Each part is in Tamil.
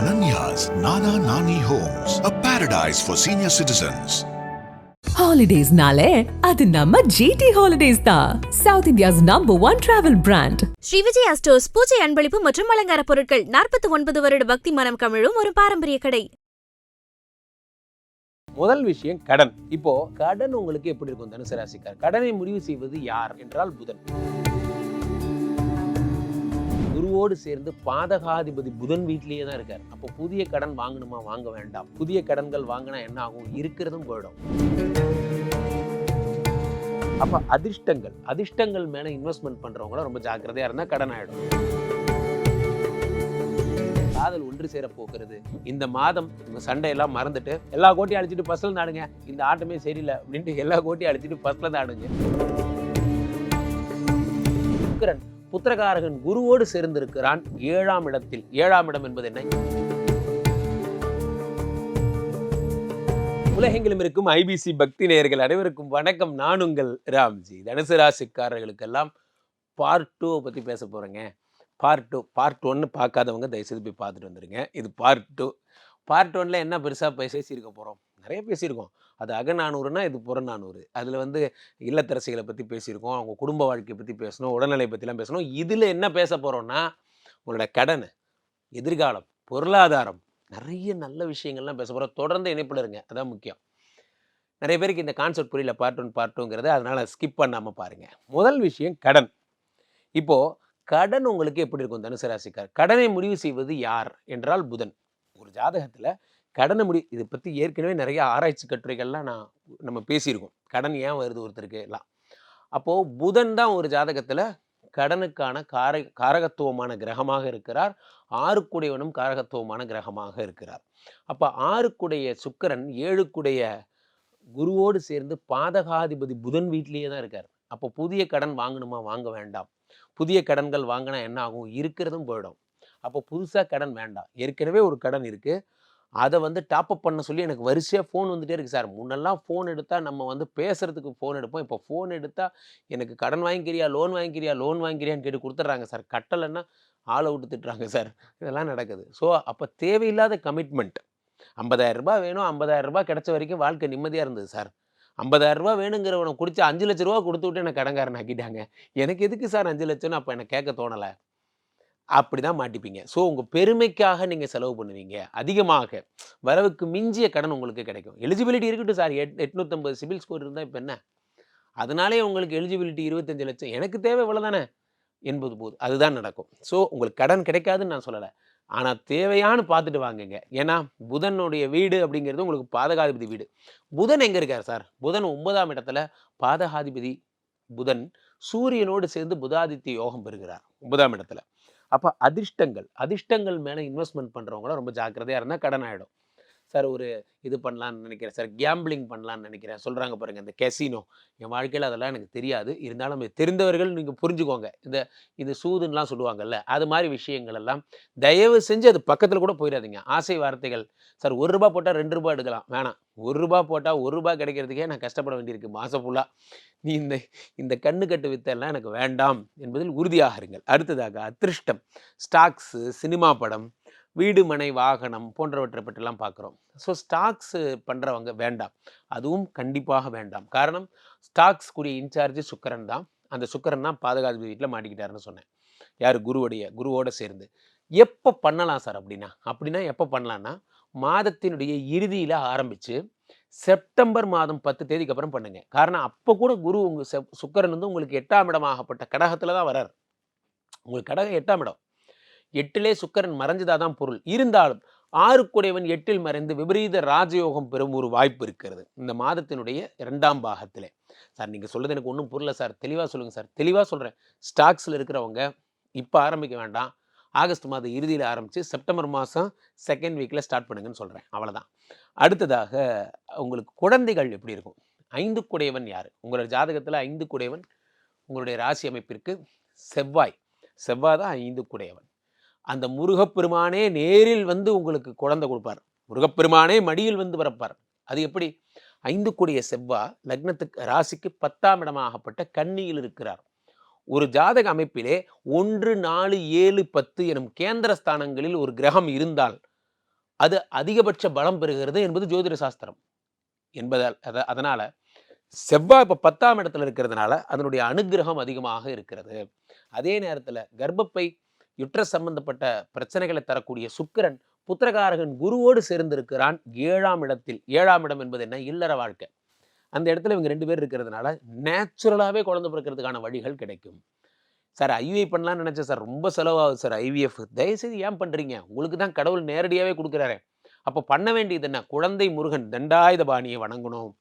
Ananya's Nana Nani Homes, a paradise for senior citizens. ஹாலிடேஸ்னாலே அது நம்ம ஜிடி ஹாலிடேஸ் தான் south India's number one travel brand Sri Vijaya stores பூஜை அன்பளிப்பு மற்றும் அலங்கார பொருட்கள் நாற்பத்தி ஒன்பது வருட பக்தி மனம் கமிழும் ஒரு பாரம்பரிய கடை. முதல் விஷயம் கடன். இப்போ கடன் உங்களுக்கு எப்படி இருக்கும்? தனுசு ராசிக்கார். கடனை முடிவு செய்வது யார்? என்றால் புதன். குருவோடு சேர்ந்து பாதகாதிபதி புதன் வீட்டிலேயே தான் இருக்கார். அப்போ புதிய கடன் வாங்கணுமா வாங்க வேண்டாம். புதிய கடன்கள் வாங்கினா என்ன ஆகும்? இருக்கிறதும் போயிடும். அப்போ அதிர்ஷ்டங்கள் அதிர்ஷ்டங்கள் மேல இன்வெஸ்ட்மெண்ட் பண்றவங்க ரொம்ப ஜாக்கிரதையா இருந்தால் கடன் ஆகிடும் காதல் ஒன்று சேர போகிறது இந்த மாதம் உங்க சண்டையெல்லாம் மறந்துட்டு எல்லா கோட்டையும் அழிச்சிட்டு பஸ்ல நாடுங்க. இந்த ஆட்டமே சரியில்லை அப்படின்ட்டு எல்லா கோட்டையும் அழிச்சிட்டு பஸ்ல நாடுங்க. சுக்கிரன் புத்திரகாரகன் குருவோடு சேர்ந்திருக்கிறான் ஏழாம் இடத்தில். ஏழாம் இடம் என்பது என்ன? உலகெங்கிலும் இருக்கும் ஐபிசி பக்தி நேயர்கள் அனைவருக்கும் வணக்கம். நான் உங்கள் ராம்ஜி. தனுசு ராசிக்காரர்களுக்கெல்லாம் பார்ட் டூவை பற்றி பேச போகிறேங்க பார்ட் டூ பார்ட் ஒன்று பார்க்காதவங்க தயவுசெய்து போய் பார்த்துட்டு வந்துடுங்க இது பார்ட் டூ பார்ட் ஒன்னில் என்ன பெருசாக பேசியிருக்க போகிறோம் நிறைய பேசியிருக்கோம். அது அகநானூறுனா இது புறநானூறு அதில் வந்து இல்லத்தரசிகளை பற்றி பேசியிருக்கோம். அவங்க குடும்ப வாழ்க்கையை பற்றி பேசணும். உடல்நிலை பற்றிலாம் பேசணும். இதில் என்ன பேச போகிறோம்னா உங்களோட கடன் எதிர்காலம் பொருளாதாரம் நிறைய நல்ல விஷயங்கள்லாம் பேச போகிறோம் தொடர்ந்து இணைப்பில் இருங்க. அதான் முக்கியம். நிறைய பேருக்கு இந்த கான்செப்ட் புரியல. பார்ட் ஒன் பார்ட் டூங்கிறது அதனால் ஸ்கிப் பண்ணாமல் பாருங்கள் முதல் விஷயம் கடன். இப்போது கடன் உங்களுக்கு எப்படி இருக்கும்? தனுசு ராசிக்கார். கடனை முடிவு செய்வது யார்? என்றால் புதன். ஒரு ஜாதகத்தில் கடனை முடி இதை பற்றி ஏற்கனவே நிறைய ஆராய்ச்சி கட்டுரைகள்லாம் நான் நம்ம பேசியிருக்கோம். கடன் ஏன் வருது ஒருத்தருக்கு எல்லாம் அப்போது புதன் தான் ஒரு ஜாதகத்தில் கடனுக்கான கார காரகத்துவமான கிரகமாக இருக்கிறார். ஆறுக்குடையவனும் காரகத்துவமான கிரகமாக இருக்கிறார். அப்போ ஆறுக்குடைய சுக்கிரன் ஏழுக்குடைய குருவோடு சேர்ந்து பாதகாதிபதி புதன் வீட்லேயே தான் இருக்கார். அப்போ புதிய கடன் வாங்கணுமா வாங்க வேண்டாம். புதிய கடன்கள் வாங்கினா என்ன ஆகும்? இருக்கிறதும் போயிடும். அப்போ புதுசாக கடன் வேண்டாம். ஏற்கனவே ஒரு கடன் இருக்குது அதை வந்து டாப்அப் பண்ண சொல்லி எனக்கு வரிசையாக ஃபோன் வந்துட்டே இருக்குது சார். முன்னெல்லாம் ஃபோன் எடுத்தால் நம்ம வந்து பேசுகிறதுக்கு ஃபோன் எடுப்போம். இப்போ ஃபோன் எடுத்தால் எனக்கு கடன் வாங்கிக்கிறியா லோன் வாங்கிக்கிறியா லோன் வாங்கிக்கிறியான்னு கேட்டு கொடுத்துட்றாங்க சார். கட்டலைன்னா ஆளை விட்டு திட்டுறாங்க சார். இதெல்லாம் நடக்குது. ஸோ அப்போ தேவையில்லாத கமிட்மெண்ட் ஐம்பதாயிரம் வேணும். ஐம்பதாயிரம் ரூபாய் வரைக்கும் வாழ்க்கை நிம்மதியாக இருந்தது சார். ஐம்பதாயிரம் வேணுங்கிறவனை குடிச்சு அஞ்சு லட்ச ரூபா கொடுத்து விட்டு எனக்கு கடங்காரன் ஆக்கிட்டாங்க. எனக்கு எதுக்கு சார் அஞ்சு லட்சம்னு அப்போ எனக்கு கேட்க தோணலை? அப்படி தான் மாட்டிப்பீங்க. ஸோ உங்கள் பெருமைக்காக நீங்கள் செலவு பண்ணுவீங்க. அதிகமாக வரவுக்கு மிஞ்சிய கடன் உங்களுக்கு கிடைக்கும். எலிஜிபிலிட்டி இருக்கட்டும் சார். எட் எட்நூற்றம்பது சிபில் ஸ்கோர் இருந்தால் இப்போ என்ன? அதனாலே உங்களுக்கு எலிஜிபிலிட்டி இருபத்தஞ்சு லட்சம். எனக்கு தேவை இவ்வளோ தானே என்பது போது அதுதான் நடக்கும். ஸோ உங்களுக்கு கடன் கிடைக்காதுன்னு நான் சொல்லலை. ஆனால் தேவையான்னு பார்த்துட்டு வாங்குங்க. ஏன்னா புதனுடைய வீடு அப்படிங்கிறது உங்களுக்கு பாதகாதிபதி வீடு. புதன் எங்கே இருக்கார் சார்? புதன் ஒன்பதாம் இடத்துல பாதகாதிபதி புதன் சூரியனோடு சேர்ந்து புதாதித்ய யோகம் பெறுகிறார். ஒன்பதாம் இடத்துல. அப்போ அதிர்ஷ்டங்கள் அதிர்ஷ்டங்கள் மேலே இன்வெஸ்ட்மெண்ட் பண்ணுறவங்களாம் ரொம்ப ஜாக்கிரதையாக இருந்தால் கடன் ஆகிடும் சார் ஒரு இது பண்ணலான்னு நினைக்கிறேன். சார் கேம்பிளிங் பண்ணலான்னு நினைக்கிறேன். சொல்கிறாங்க பாருங்கள் இந்த கெசினோ. என் வாழ்க்கையில் அதெல்லாம் எனக்கு தெரியாது. இருந்தாலும் தெரிந்தவர்கள் நீங்கள் புரிஞ்சுக்கோங்க. இந்த இது சூதுன்னெலாம் சொல்லுவாங்கல்ல அது மாதிரி விஷயங்கள் எல்லாம் தயவு செஞ்சு அது பக்கத்தில் கூட போயிடாதீங்க. ஆசை வார்த்தைகள். சார் ஒரு ரூபா போட்டால் ரெண்டு ரூபா எடுக்கலாம். வேணாம். ஒரு ரூபா போட்டால் ஒரு ரூபா கிடைக்கிறதுக்கே நான் கஷ்டப்பட வேண்டியிருக்கு. மாதம் ஃபுல்லாக நீ இந்த இந்த கண்ணு கட்டு வித்தெல்லாம் எனக்கு வேண்டாம் என்பதில் உறுதியாக இருங்கள். அடுத்ததாக அதிருஷ்டம். ஸ்டாக்ஸு சினிமா படம் வீடு மனை வாகனம் போன்றவற்றை பற்றிலாம் பார்க்குறோம். ஸோ ஸ்டாக்ஸு பண்ணுறவங்க வேண்டாம். அதுவும் கண்டிப்பாக வேண்டாம். காரணம் ஸ்டாக்ஸ் கூடிய இன்சார்ஜ் சுக்கரன் தான். அந்த சுக்கரன் தான் பாதுகாப்பு வீட்டில் மாட்டிக்கிட்டாருன்னு சொன்னேன். யார்? குருவுடைய குருவோட சேர்ந்து. எப்போ பண்ணலாம் சார் அப்படின்னா? அப்படின்னா எப்போ பண்ணலான்னா மாதத்தினுடைய இறுதியில் ஆரம்பித்து செப்டம்பர் மாதம் பத்து தேதிக்கு அப்புறம் பண்ணுங்கள் காரணம் அப்போ கூட குரு உங்கள் செப் சுக்கரன் வந்து உங்களுக்கு எட்டாம் இடமாகப்பட்ட கடகத்தில் தான் வரார் உங்களுக்கு கடகம் எட்டாம் இடம். எட்டிலே சுக்கரன் மறைஞ்சதா தான் பொருள். இருந்தாலும் ஆறுக்குடையவன் எட்டில் மறைந்து விபரீத ராஜயோகம் பெறும் ஒரு வாய்ப்பு இருக்கிறது. இந்த மாதத்தினுடைய இரண்டாம் பாகத்தில். சார் நீங்கள் சொல்கிறது எனக்கு ஒன்றும் புரியல சார். தெளிவாக சொல்லுங்கள் சார். தெளிவாக சொல்கிறேன் ஸ்டாக்ஸில் இருக்கிறவங்க இப்போ ஆரம்பிக்க வேண்டாம். ஆகஸ்ட் மாதம் இறுதியில் ஆரம்பித்து செப்டம்பர் மாதம் செகண்ட் வீக்கில் ஸ்டார்ட் பண்ணுங்கன்னு சொல்கிறேன் அவ்வளோதான் அடுத்ததாக உங்களுக்கு குழந்தைகள் எப்படி இருக்கும்? ஐந்து குடையவன் யார்? உங்களோட ஜாதகத்தில் ஐந்து குடையவன் உங்களுடைய ராசி அமைப்பிற்கு செவ்வாய். செவ்வாய் தான் ஐந்து குடையவன் அந்த முருகப்பெருமானே நேரில் வந்து உங்களுக்கு குழந்தை கொடுப்பார். முருகப்பெருமானே மடியில் வந்து பிறப்பார். அது எப்படி? ஐந்து கூடிய செவ்வா லக்னத்துக்கு ராசிக்கு பத்தாம் இடமாகப்பட்ட கன்னியில் இருக்கிறார். ஒரு ஜாதக அமைப்பிலே ஒன்று நாலு ஏழு பத்து எனும் கேந்திர ஸ்தானங்களில் ஒரு கிரகம் இருந்தால் அது அதிகபட்ச பலம் பெறுகிறது என்பது ஜோதிட சாஸ்திரம். என்பதால் அத அதனால் செவ்வாய் இப்போ பத்தாம் இடத்துல இருக்கிறதுனால அதனுடைய அனுக்கிரகம் அதிகமாக இருக்கிறது. அதே நேரத்தில் கர்ப்பப்பை யுற்ற சம்பந்தப்பட்ட பிரச்சனைகளை தரக்கூடிய சுக்கிரன் புத்திரகாரகன் குருவோடு சேர்ந்திருக்கிறான் ஏழாம் இடத்தில். ஏழாம் இடம் என்பது என்ன? இல்லற வாழ்க்கை. அந்த இடத்துல இவங்க ரெண்டு பேர் இருக்கிறதுனால நேச்சுரலாகவே குழந்தை பிறக்கிறதுக்கான வழிகள் கிடைக்கும். சார் ஐவிஐ பண்ணலாம்னு நினச்சேன் சார். ரொம்ப செலவாகுது சார் ஐவிஎஃப் தயவுசெய்து ஏன் பண்ணுறீங்க உங்களுக்கு தான் கடவுள் நேரடியாகவே கொடுக்குறாரு. அப்போ பண்ண வேண்டியது என்ன? குழந்தை முருகன் தண்டாயுத பாணியை வணங்கணும்.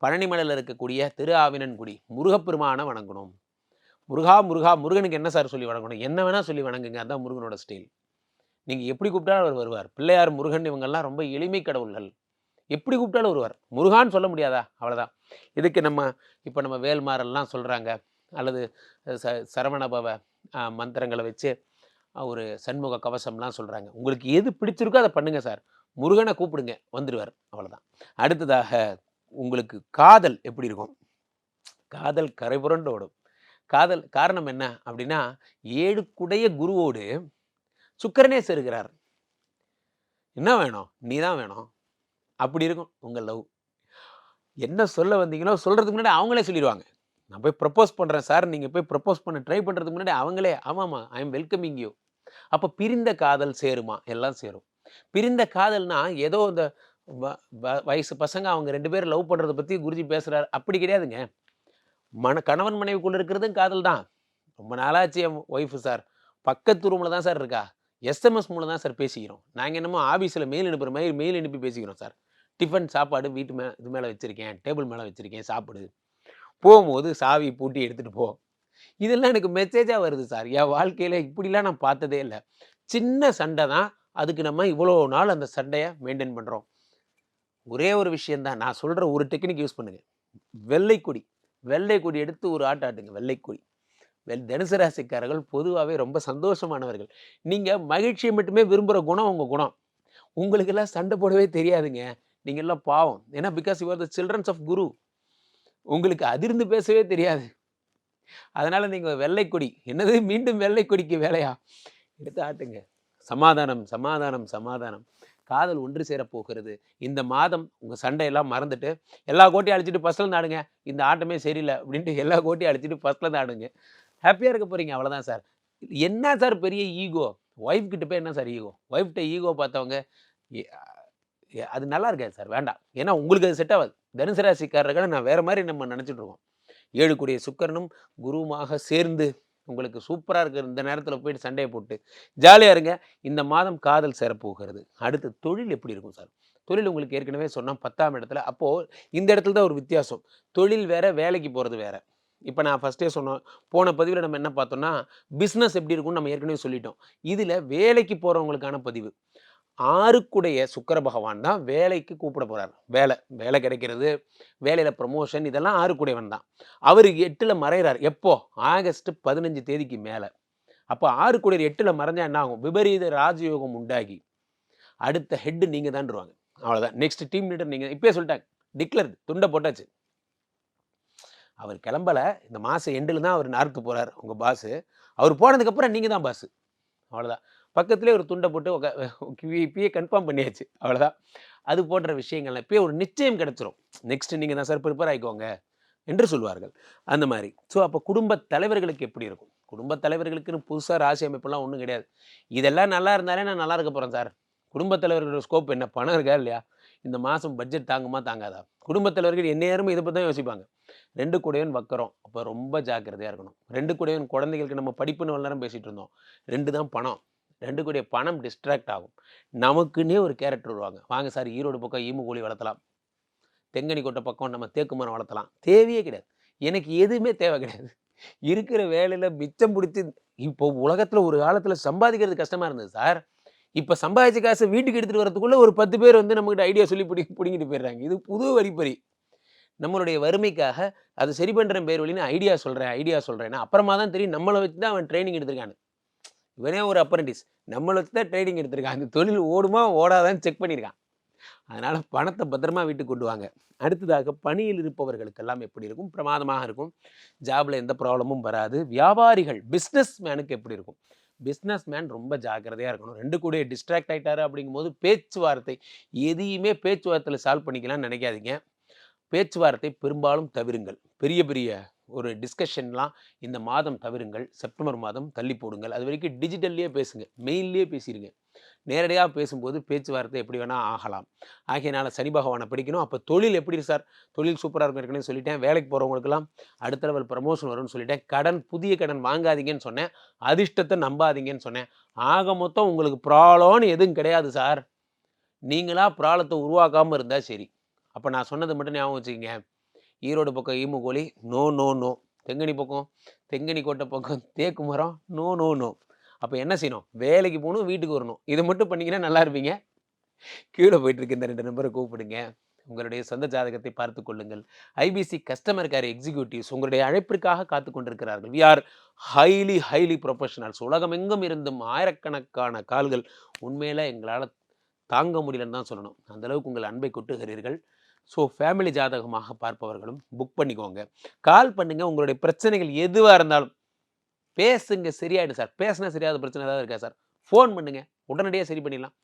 பழனிமலையில் இருக்கக்கூடிய திரு ஆவினன்குடி முருகப்பெருமானை வணங்கணும். முருகா முருகா முருகனுக்கு என்ன சார் சொல்லி வணங்கணும்? என்ன வேணால் சொல்லி வணங்குங்க. அதான் முருகனோட ஸ்டைல் நீங்கள் எப்படி கூப்பிட்டாலும் அவர் வருவார். பிள்ளையார் முருகன் இவங்கெல்லாம் ரொம்ப எளிமை கடவுள்கள். எப்படி கூப்பிட்டாலும் வருவார். முருகான்னு சொல்ல முடியாதா? அவ்வளோதான் இதுக்கு நம்ம இப்போ நம்ம வேல்மாரெல்லாம் சொல்கிறாங்க அல்லது ச சரவணபவ மந்திரங்களை வச்சு ஒரு சண்முக கவசம்லாம் சொல்கிறாங்க உங்களுக்கு எது பிடிச்சிருக்கோ அதை பண்ணுங்கள் சார். முருகனை கூப்பிடுங்க. வந்துடுவார் அவ்வளோதான் அடுத்ததாக உங்களுக்கு காதல் எப்படி இருக்கும்? காதல் கரைபுரண்டு ஓடும். காதல் காரணம் என்ன அப்படின்னா ஏழுக்குடைய குருவோடு சுக்கரனே சேருகிறார். என்ன வேணும்? நீ தான் வேணும். அப்படி இருக்கும் உங்கள் லவ் என்ன சொல்ல வந்தீங்களோ சொல்கிறதுக்கு முன்னாடி அவங்களே சொல்லிடுவாங்க. நான் போய் ப்ரப்போஸ் பண்ணுறேன் சார் நீங்கள் போய் ப்ரப்போஸ் பண்ண ட்ரை பண்ணுறதுக்கு முன்னாடி அவங்களே ஆமாம்மா ஐ எம் வெல்கமிங் யூ அப்போ பிரிந்த காதல் சேருமா? எல்லாம் சேரும். பிரிந்த காதல்னா ஏதோ இந்த வ- வயசு பசங்க அவங்க ரெண்டு பேரும் லவ் பண்ணுறத பற்றி குருஜி பேசுகிறார் அப்படி கிடையாதுங்க. மன கணவன் மனைவிக்குள்ள இருக்கிறதும் காதல் தான். ரொம்ப நாளாச்சு என் ஒய்ஃபு சார். பக்கத்து ரூமில் தான் சார் இருக்கா? எஸ்எம்எஸ் மூலம் தான் சார் பேசிக்கிறோம். நாங்கள் என்னமோ ஆஃபீஸில் மெயில் அனுப்புகிற மாதிரி மெயில் அனுப்பி பேசிக்கிறோம் சார். டிஃபன் சாப்பாடு வீட்டு மே இது மேலே வச்சுருக்கேன். டேபிள் மேலே வச்சுருக்கேன். சாப்பிடு. போகும்போது சாவி பூட்டி எடுத்துகிட்டு போ. இதெல்லாம் எனக்கு மெசேஜாக வருது சார். என் வாழ்க்கையில் இப்படிலாம் நான் பார்த்ததே இல்லை. சின்ன சண்டை தான். அதுக்கு நம்ம இவ்வளோ நாள் அந்த சண்டையை மெயின்டைன் பண்ணுறோம் ஒரே ஒரு விஷயந்தான் நான் சொல்கிற ஒரு டெக்னிக் யூஸ் பண்ணுங்கள் வெள்ளைக்குடி. வெள்ளை கொடி எடுத்து ஒரு ஆட்ட ஆட்டுங்க வெள்ளை கொடி வெள் தனுசு ராசிக்காரர்கள் பொதுவாகவே ரொம்ப சந்தோஷமானவர்கள். நீங்கள் மகிழ்ச்சியை மட்டுமே விரும்புகிற குணம் உங்கள் குணம். உங்களுக்கெல்லாம் சண்டை போடவே தெரியாதுங்க. நீங்கள்லாம் பாவம். ஏன்னா because you are the children's of Guru உங்களுக்கு அதிர்ந்து பேசவே தெரியாது. அதனால் நீங்கள் வெள்ளை கொடி என்னது? மீண்டும் வெள்ளை கொடிக்கு வேலையா? எடுத்து ஆட்டுங்க. சமாதானம் சமாதானம் சமாதானம். காதல் ஒன்று சேர போகிறது. இந்த மாதம் உங்கள் சண்டையெல்லாம் மறந்துட்டு எல்லா கோட்டையும் அழிச்சிட்டு ஃபஸ்ட்டில் நாடுங்க. இந்த ஆட்டமே சரியில்லை அப்படின்ட்டு எல்லா கோட்டையும் அழிச்சிட்டு ஃபஸ்ட்டில் நாடுங்க. ஹாப்பியாக இருக்க போகிறீங்க அவ்வளோதான் சார். என்ன சார் பெரிய ஈகோ? ஒய்ஃப் கிட்ட போய் என்ன சார் ஈகோ? ஒய்ஃப்கிட்ட ஈகோ பார்த்தவங்க அது நல்லா இருக்காது சார் வேண்டாம். ஏன்னா உங்களுக்கு அது செட் ஆகாது. தனுசு ராசிக்காரர்களை நான் வேறு மாதிரி நம்ம நினச்சிட்ருக்கோம் ஏழு கூடிய சுக்கரனும் குருவுமாக சேர்ந்து உங்களுக்கு சூப்பராக இருக்கிற இந்த நேரத்தில் போயிட்டு சண்டையை போட்டு ஜாலியாக இருங்க. இந்த மாதம் காதல் சேரப்போகிறது. அடுத்து தொழில் எப்படி இருக்கும் சார்? தொழில் உங்களுக்கு ஏற்கனவே சொன்னால் பத்தாம் இடத்துல. அப்போது இந்த இடத்துல தான் ஒரு வித்தியாசம். தொழில் வேறு வேலைக்கு போகிறது வேறு. இப்போ நான் ஃபஸ்ட்டே சொன்னோம். போன பதிவில் நம்ம என்ன பார்த்தோம்னா பிஸ்னஸ் எப்படி இருக்கும்னு நம்ம ஏற்கனவே சொல்லிட்டோம். இதில் வேலைக்கு போகிறவங்களுக்கான பதிவு. ஆறுக்குடைய சுக்கர பகவான் தான் வேலைக்கு கூப்பிட போகிறார் வேலை வேலை கிடைக்கிறது வேலையில் ப்ரமோஷன் இதெல்லாம் ஆறுக்குடையவன் தான். அவர் எட்டில் மறைகிறார் எப்போ? ஆகஸ்ட் பதினஞ்சு தேதிக்கு மேலே. அப்போ ஆறுக்குடையர் எட்டில் மறைஞ்சால் என்ன ஆகும்? விபரீத ராஜயோகம் உண்டாகி. அடுத்த ஹெட்டு நீங்கள் தான்ருவாங்க அவ்வளோதான் நெக்ஸ்ட் டீம் லீடர் நீங்கள் இப்பயே சொல்லிட்டாங்க. டிக்ளர் துண்டை போட்டாச்சு. அவர் கிளம்பல. இந்த மாதம் எண்டில் தான் அவர் நார்த்து போகிறார் உங்கள் பாஸு அவர் போனதுக்கப்புறம் நீங்கள் தான் பாஸு அவ்வளோதான் பக்கத்துலேயே ஒரு துண்டை போட்டு இப்பயே கன்ஃபார்ம் பண்ணியாச்சு. அவ்வளோதான் அது போன்ற விஷயங்கள்லாம் இப்போயே ஒரு நிச்சயம் கிடச்சிரும். நெக்ஸ்ட் நீங்கள் தான் சார் ப்ரிப்பேர் ஆகிக்கோங்க என்று சொல்வார்கள். அந்த மாதிரி. ஸோ அப்போ குடும்ப தலைவர்களுக்கு எப்படி இருக்கும்? குடும்ப தலைவர்களுக்குன்னு புதுசாக ராசி அமைப்பெல்லாம் ஒன்றும் கிடையாது. இதெல்லாம் நல்லா இருந்தாலே நான் நல்லா இருக்க போகிறேன் சார் குடும்ப தலைவர்களோட ஸ்கோப் என்ன? பணம் இருக்கா இல்லையா? இந்த மாதம் பட்ஜெட் தாங்குமா தாங்காதா? குடும்ப தலைவர்கள் எந்நேரமும் இதை பற்றி தான் யோசிப்பாங்க. ரெண்டு கூடையவன் வக்கரம். அப்போ ரொம்ப ஜாக்கிரதையாக இருக்கணும். ரெண்டு கூடையவன் குழந்தைகளுக்கு நம்ம படிப்புன்னு வளரம் நேரம் பேசிகிட்டு இருந்தோம். ரெண்டு தான் பணம். ரெண்டு கூடிய பணம் டிஸ்ட்ராக்ட் ஆகும். நமக்குன்னே ஒரு கேரக்டர் வருவாங்க வாங்க சார் ஈரோடு பக்கம் ஈமு கோழி வளர்த்தலாம். தெங்கனி கொட்டை பக்கம் நம்ம தேக்கு மரம் வளர்த்தலாம். தேவையே கிடையாது. எனக்கு எதுவுமே தேவை கிடையாது. இருக்கிற வேலையில் மிச்சம் பிடிச்சி இப்போ உலகத்தில் ஒரு காலத்தில் சம்பாதிக்கிறது கஷ்டமாக இருந்தது சார் இப்போ சம்பாதிச்ச காசு வீட்டுக்கு எடுத்துகிட்டு வரதுக்குள்ளே ஒரு பத்து பேர் வந்து நம்மகிட்ட ஐடியா சொல்லி பிடி பிடிங்கிட்டு போயிடுறாங்க. இது புது வழிப்பறி. நம்மளுடைய வறுமைக்காக அது சரி பண்ணுற பேர் வழின்னு ஐடியா சொல்கிறேன் ஐடியா சொல்கிறேன்னா அப்புறமா தான் தெரியும் நம்மளை வச்சு தான் அவன் ட்ரைனிங் எடுத்திருக்கானு இவனே ஒரு அப்ரண்டிஸ் நம்மளை வச்சு தான் ட்ரைனிங் எடுத்திருக்கான். அந்த தொழில் ஓடுமா ஓடாதான்னு செக் பண்ணியிருக்கான் அதனால் பணத்தை பத்திரமா வீட்டுக்கு கொண்டு வாங்க. அடுத்ததாக பணியில் இருப்பவர்களுக்கெல்லாம் எப்படி இருக்கும்? பிரமாதமாக இருக்கும். ஜாபில் எந்த ப்ராப்ளமும் வராது. வியாபாரிகள் பிஸ்னஸ் மேனுக்கு எப்படி இருக்கும்? பிஸ்னஸ் மேன் ரொம்ப ஜாக்கிரதையாக இருக்கணும். ரெண்டு கூட டிஸ்ட்ராக்ட் ஆகிட்டாரு அப்படிங்கும்போது பேச்சுவார்த்தை எதையுமே பேச்சுவார்த்தையில் சால்வ் பண்ணிக்கலாம்னு நினைக்காதீங்க. பேச்சுவார்த்தை பெரும்பாலும் தவிருங்கள். பெரிய பெரிய ஒரு டிஸ்கஷன்லாம் இந்த மாதம் தவிருங்கள் செப்டம்பர் மாதம் தள்ளி போடுங்கள். அது வரைக்கும் டிஜிட்டல்லையே பேசுங்க மெயின்லேயே பேசிடுங்க நேரடியாக பேசும்போது பேச்சுவார்த்தை எப்படி வேணால் ஆகலாம். ஆகையினால் சனி பகவானை படிக்கணும். அப்போ தொழில் எப்படி சார்? தொழில் சூப்பராக இருக்கும் ஏற்கனவே சொல்லிட்டேன். வேலைக்கு போகிறவங்களுக்கெல்லாம் அடுத்த லெவல் ப்ரமோஷன் வரும்னு சொல்லிட்டேன். கடன் புதிய கடன் வாங்காதீங்கன்னு சொன்னேன். அதிர்ஷ்டத்தை நம்பாதீங்கன்னு சொன்னேன். ஆக மொத்தம் உங்களுக்கு ப்ராப்ளம்னு எதுவும் கிடையாது சார். நீங்களாக ப்ராப்ளத்தை உருவாக்காமல் இருந்தால் சரி. அப்போ நான் சொன்னது மட்டும் ஞாபகம் வச்சுக்கோங்க. ஈரோடு பக்கம் ஈமு கோழி நோ நோ நோ. தெங்கனி பக்கம் தெங்கனி கோட்டை பக்கம் தேக்கு மரம் நோ நோ நோ. அப்போ என்ன செய்யணும்? வேலைக்கு போகணும் வீட்டுக்கு வரணும். இதை மட்டும் பண்ணிங்கன்னா நல்லா இருப்பீங்க. கீழே போயிட்டு இருக்க இந்த ரெண்டு நம்பரை கூப்பிடுங்க. உங்களுடைய சொந்த ஜாதகத்தை பார்த்து கொள்ளுங்கள். ஐபிசி கஸ்டமர் கேர் எக்ஸிக்யூட்டிவ்ஸ் உங்களுடைய அழைப்பிற்காக காத்து கொண்டிருக்கிறார்கள். We are highly highly professionals உலகமெங்கும் இருந்தும் ஆயிரக்கணக்கான கால்கள் உண்மையில் எங்களால் தாங்க முடியலன்னு தான் சொல்லணும். அந்த அளவுக்கு உங்கள் அன்பை கொட்டுகிறீர்கள். ஸோ ஃபேமிலி ஜாதகமாக பார்ப்பவர்களும் புக் பண்ணிக்கோங்க. கால் பண்ணுங்க உங்களுடைய பிரச்சனைகள் எதுவாக இருந்தாலும். பேசுங்க சரியாயிடும் சார் பேசினா சரியாத பிரச்சனை ஏதாவது இருக்கா சார் ஃபோன் பண்ணுங்க உடனடியாக சரி பண்ணிடலாம்.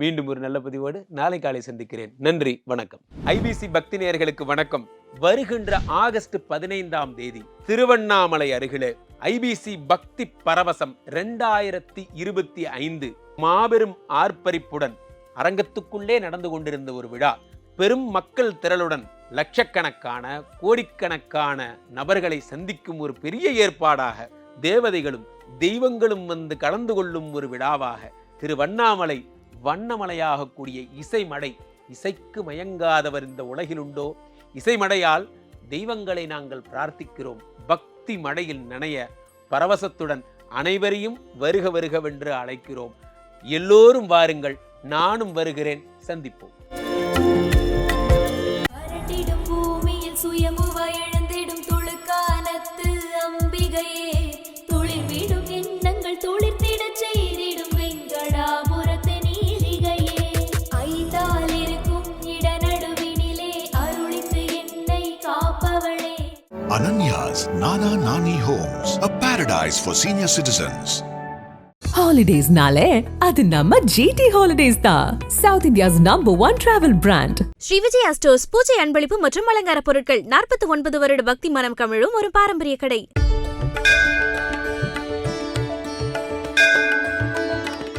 மீண்டும் ஒரு நல்ல பதிவோடு நாளை காலை சந்திக்கிறேன். நன்றி வணக்கம். ஐபிசி பக்தி நேயர்களுக்கு வணக்கம். வருகின்ற ஆகஸ்ட் பதினைந்தாம் தேதி திருவண்ணாமலை அருகிலே ஐபிசி பக்தி பரவசம் ரெண்டாயிரத்தி இருபத்தி ஐந்து மாபெரும் ஆர்ப்பரிப்புடன் அரங்கத்துக்குள்ளே நடந்து கொண்டிருந்த ஒரு விழா. பெரும் மக்கள் திரளுடன் லட்சக்கணக்கான கோடிக்கணக்கான நபர்களை சந்திக்கும் ஒரு பெரிய ஏற்பாடாக தேவதைகளும் தெய்வங்களும் வந்து கலந்து கொள்ளும் ஒரு விழாவாக திருவண்ணாமலை வண்ணமலையாக கூடிய இசைமடை இசைக்கு மயங்காதவர் இந்த உலகிலுண்டோ இசைமடையால் தெய்வங்களை நாங்கள் பிரார்த்திக்கிறோம். பக்தி மடையில் நனைய பரவசத்துடன் அனைவரையும் வருக வருகவென்று அழைக்கிறோம். எல்லோரும் வாருங்கள் நானும் வருகிறேன். சந்திப்போம். Ananya's Nana Nani Homes, a paradise for senior citizens. ஹாலிடேஸ்னாலே அது நம்ம ஜிடி ஹாலிடேஸ் தான் south India's number one travel brand Sri Vijaya stores பூஜை அன்பளிப்பு மற்றும் அலங்கார பொருட்கள் நாற்பத்தி ஒன்பது வருட பக்தி மனம் கமிழும் ஒரு பாரம்பரிய கடை.